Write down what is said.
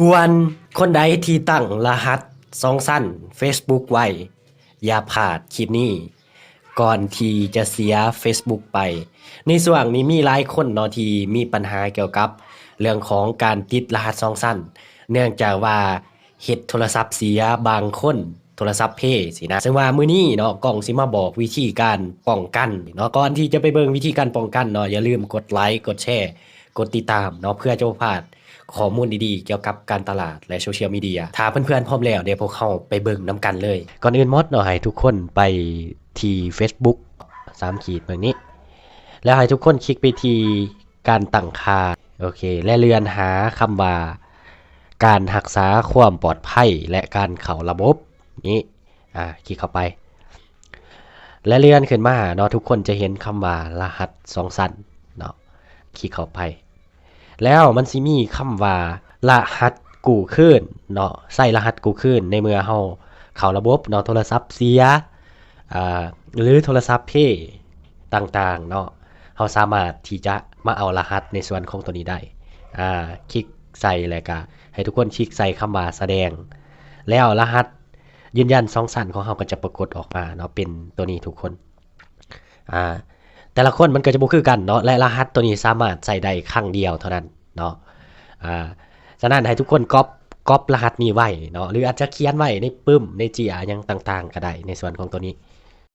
ส่วนคนใดที่ตั้งรหัสสองสั้น Facebook ไว้ อย่าพลาดคลิปนี้ ก่อนที่จะเสีย Facebook ไป ในส่วนนี้มีหลายคนเนาะที่มีปัญหาเกี่ยวกับ เรื่องของการติดรหัสสองสั้น เนื่องจากว่าเฮ็ดโทรศัพท์เสียบางคนโทรศัพท์เพสินะ ซึ่งว่ามื้อนี้เนาะกล้องสิมาบอกวิธีการป้องกันเนาะก่อนที่จะไปเบิ่งวิธีการป้องกันเนาะอย่าลืมกดไลค์กดแชร์ กดติดตามเนาะเพื่อจะพลาดข้อมูลดีๆ เกี่ยวกับการตลาดและโซเชียลมีเดียถ้าเพื่อนๆพร้อมแล้วเดี๋ยวพวกเขาไปเบิ่งน้ำกันเลย ก่อนอื่นมดเนาะให้ทุกคนไปที่ Facebook สามขีดแบบนี้ แล้วให้ทุกคนคลิกไปที่การตั้งค่าโอเค และเลือนหาคำว่าการรักษาความปลอดภัยและการเข้าระบบนี้อ่าคลิกเข้าไป และเลื่อนขึ้นมาเนาะทุกคนจะเห็นคำว่ารหัสสองสั้นเนาะ คลิกเข้าไป แล้วมันสิมีคำว่ารหัสกู้คืนเนาะใส่รหัสกู้คืนในเมื่อเฮาเข้าระบบเนาะโทรศัพท์เสียอ่าหรือโทรศัพท์เพย์ต่างๆเนาะเฮาสามารถที่จะมาเอารหัสในส่วนของตัวนี้ได้อ่าคลิกใส่แล้วก็ให้ทุกคนคลิกใส่คำว่าแสดง แล้วรหัสยืนยันสองสั้นของเราก็จะปรากฏออกมาเนาะเป็นตัวนี้ทุกคนอ่า แต่ละคนมันก็จะบ่คือกันเนาะและรหัสตัวนี้สามารถใส่ได้ครั้งเดียวเท่านั้นเนาะอ่าฉะนั้นให้ทุกคนก๊อปก๊อปรหัสนี้ไว้เนาะหรืออาจจะเขียนไว้ในปึ้มในจียอย่างต่างๆ ก็ได้ในส่วนของตัวนี้